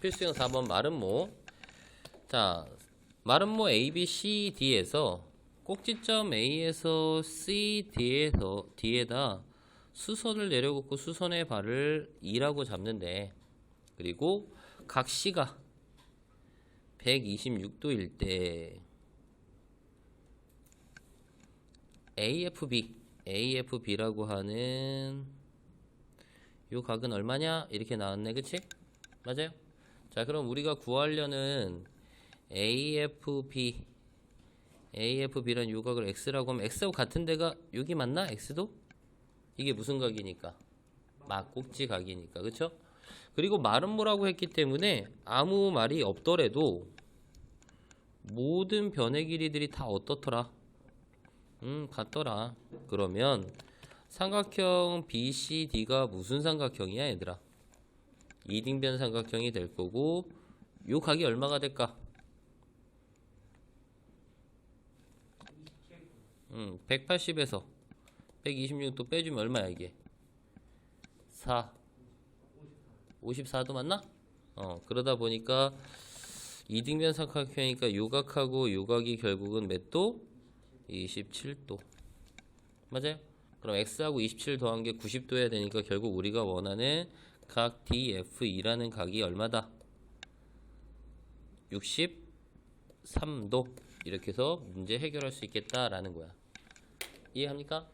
필수형 4번 마름모. 자, 마름모 A, B, C, D에서 꼭지점 A에서 C, D에서 D에다 수선을 내려긋고 수선의 발을 2라고 잡는데 그리고 각 C가 126도일 때 AFB AFB라고 하는 요 각은 얼마냐 이렇게 나왔네 그치? 맞아요? 자 그럼 우리가 구하려는 AFB AFB란 요 각을 X라고 하면 X하고 같은 데가 여기 맞나? X도? 이게 무슨 각이니까? 막꼭지 각이니까 그쵸? 그리고 말은 뭐라고 했기 때문에 아무 말이 없더라도 모든 변의 길이들이 다 어떻더라? 음 같더라 그러면 삼각형 BCD가 무슨 삼각형이야 얘들아? 이등변 삼각형이 될 거고 요 각이 얼마가 될까? 음, 180에서 126도 빼주면 얼마야 이게? 4 54도 맞나? 어 그러다 보니까 이등변 삼각형이니까 요각하고 요각이 결국은 몇 도? 27도 맞아요? 그럼 x하고 27 더한 게 90도 해야 되니까 결국 우리가 원하는 각 DFE라는 각이 얼마다? 63도 이렇게 해서 문제 해결할 수 있겠다라는 거야 이해합니까?